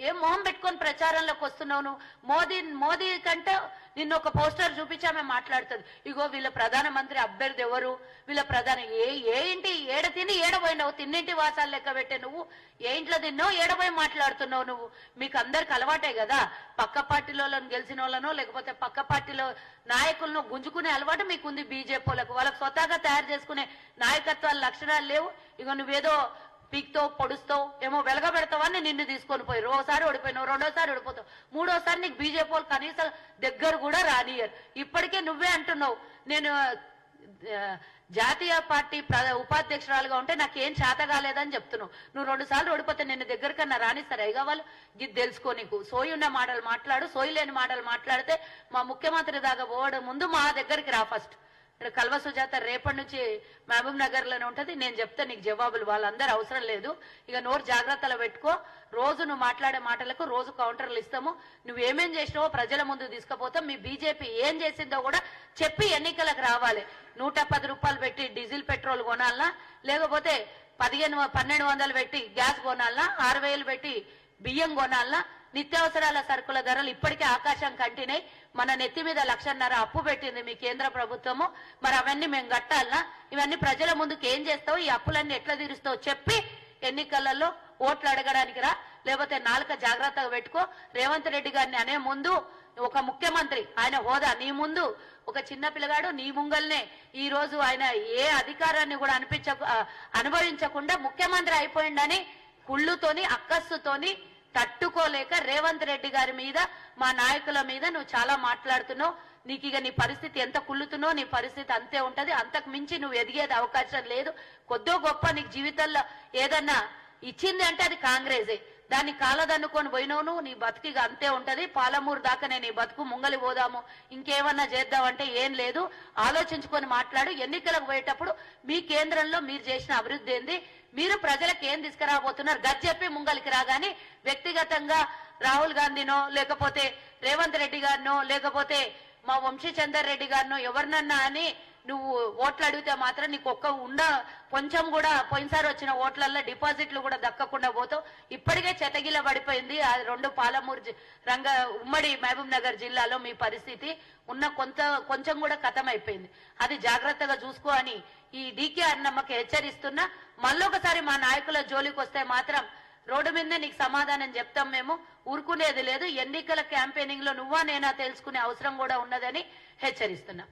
ఏం మొహం పెట్టుకొని ప్రచారంలోకి వస్తున్నావు నువ్వు? మోదీ మోదీ కంటే నిన్న ఒక పోస్టర్ చూపించామే మాట్లాడుతుంది. ఇగో వీళ్ళ ప్రధానమంత్రి అభ్యర్థి ఎవరు? వీళ్ళ ప్రధాన ఏ ఏ ఇంటి ఏడ తిని ఏడబోయినావు తిన్నింటి వాసాలు లెక్క పెట్టే నువ్వు? ఏ ఇంట్లో తిన్నావు? ఏడబోయి మాట్లాడుతున్నావు నువ్వు? మీకు అందరికి అలవాటే కదా? పక్క పార్టీలో గెలిచిన వాళ్ళనో లేకపోతే పక్క పార్టీలో నాయకులను గుంజుకునే అలవాటు మీకుంది బీజేపీలకు వాళ్ళకు. వాళ్ళకి స్వతహాగా తయారు చేసుకునే నాయకత్వాల లక్షణాలు లేవు. ఇక నువ్వేదో పీక్తో పొడుస్తావు ఏమో వెలగబెడతావని నిన్ను తీసుకొని పోయి. ఓసారి ఓడిపోయినావు రెండోసారి ఓడిపోతావు. మూడోసారి నీకు బీజేపీ వాళ్ళు కనీసం దగ్గర కూడా రానియరు ఇప్పటికే నువ్వే అంటున్నావు. నేను జాతీయ పార్టీ ఉపాధ్యక్షురాలుగా ఉంటే నాకేం చేత కాలేదని చెప్తున్నావు. నువ్వు రెండు సార్లు ఓడిపోతే నిన్ను దగ్గరకన్నా రానిస్తారు? అయ్యగా వాళ్ళు ఇది తెలుసుకో నీకు. సోయి ఉన్న మాటలు మాట్లాడు సోయి లేని మాటలు మాట్లాడితే మా ముఖ్యమంత్రి దాకా పోవడం ముందు మా దగ్గరికి రా ఫస్ట్. కల్వ సుజాత రేపటి నుంచి మహబూబ్ నగర్లోనే ఉంటది. నేను చెప్తే నీకు జవాబులు వాళ్ళందరూ అవసరం లేదు. ఇక నోరు జాగ్రత్తలో పెట్టుకో. రోజు నువ్వు మాట్లాడే మాటలకు రోజు కౌంటర్లు ఇస్తాము. నువ్వు ఏమేం చేసినావో ప్రజల ముందు తీసుకుపోతాం. మీ బీజేపీ ఏం చేసిందో కూడా చెప్పి ఎన్నికలకు రావాలి. నూట పది రూపాయలు పెట్టి డీజిల్ పెట్రోల్ కొనాలనా? లేకపోతే పదిహేను పన్నెండు వందలు పెట్టి గ్యాస్ కొనాలనా? ఆరు వేలు పెట్టి బియ్యం కొనాలనా? నిత్యావసరాల సరుకుల ధరలు ఇప్పటికే ఆకాశం కంటినాయి మన నెత్తి మీద లక్షన్నర అప్పు పెట్టింది మీ కేంద్ర ప్రభుత్వము. మరి అవన్నీ మేము కట్టాలనా? ఇవన్నీ ప్రజల ముందుకు ఏం చేస్తావు? ఈ అప్పులన్నీ ఎట్లా తీరుస్తావు? చెప్పి ఎన్నికలలో ఓట్లు అడగడానికి రా. లేకపోతే నాలుక జాగ్రత్తగా పెట్టుకో. రేవంత్ రెడ్డి గారిని అనే ముందు ఒక ముఖ్యమంత్రి ఆయన హోదా నీ ముందు. ఒక చిన్న పిల్లగాడు నీ ముంగల్నే. ఈ రోజు ఆయన ఏ అధికారాన్ని కూడా అనిపించ అనుభవించకుండా ముఖ్యమంత్రి అయిపోయిండని కుళ్ళుతోని అక్కస్సుతోని తట్టుకోలేక రేవంత్ రెడ్డి గారి మీద మా నాయకుల మీద నువ్వు చాలా మాట్లాడుతున్నావు. నీకు ఇక నీ పరిస్థితి ఎంత కుళ్ళుతున్నో నీ పరిస్థితి అంతే ఉంటది. అంతకు మించి నువ్వు ఎదిగేది అవకాశం లేదు. కొద్దో గొప్ప నీకు జీవితంలో ఏదన్నా ఇచ్చింది అంటే అది కాంగ్రెసే. దాన్ని కాలదన్నుకొని పోయినావు నువ్వు నీ బతుకిగా అంతే ఉంటది. పాలమూరు దాకా నేను నీ బతుకు ముంగలి పోదాము. ఇంకేమన్నా చేద్దామంటే ఏం లేదు. ఆలోచించుకొని మాట్లాడు. ఎన్నికలకు పోయేటప్పుడు మీ కేంద్రంలో మీరు చేసిన అభివృద్ధి ఏంది? మీరు ప్రజలకు ఏం తీసుకురాబోతున్నారు? గది చెప్పి ముంగలికి రాగాని వ్యక్తిగతంగా రాహుల్ గాంధీనో లేకపోతే రేవంత్ రెడ్డి గారినో లేకపోతే మా వంశీచందర్ రెడ్డి గారినో ఎవరినన్నా అని నువ్వు ఓట్లు అడిగితే మాత్రం నీకు ఒక్క ఉండ కొంచెం కూడా పోయినసారి వచ్చిన ఓట్లల్లో డిపాజిట్లు కూడా దక్కకుండా పోతావు. ఇప్పటికే చెతగిల పడిపోయింది. ఆ రెండు పాలమూరు రంగ ఉమ్మడి మహబూబ్ నగర్ జిల్లాలో మీ పరిస్థితి ఉన్న కొంత కొంచెం కూడా కథం అయిపోయింది అది జాగ్రత్తగా చూసుకో అని ఈ డీకే అన్నమ్మకి హెచ్చరిస్తున్నా. మళ్ళొకసారి మా నాయకుల జోలికి వస్తే మాత్రం రోడ్డు మీదే నీకు సమాధానం చెప్తాం మేము. ఊరుకునేది లేదు. ఎన్నికల క్యాంపెయినింగ్లో నువ్వా నేనా తెలుసుకునే అవసరం కూడా ఉన్నదని హెచ్చరిస్తున్నా.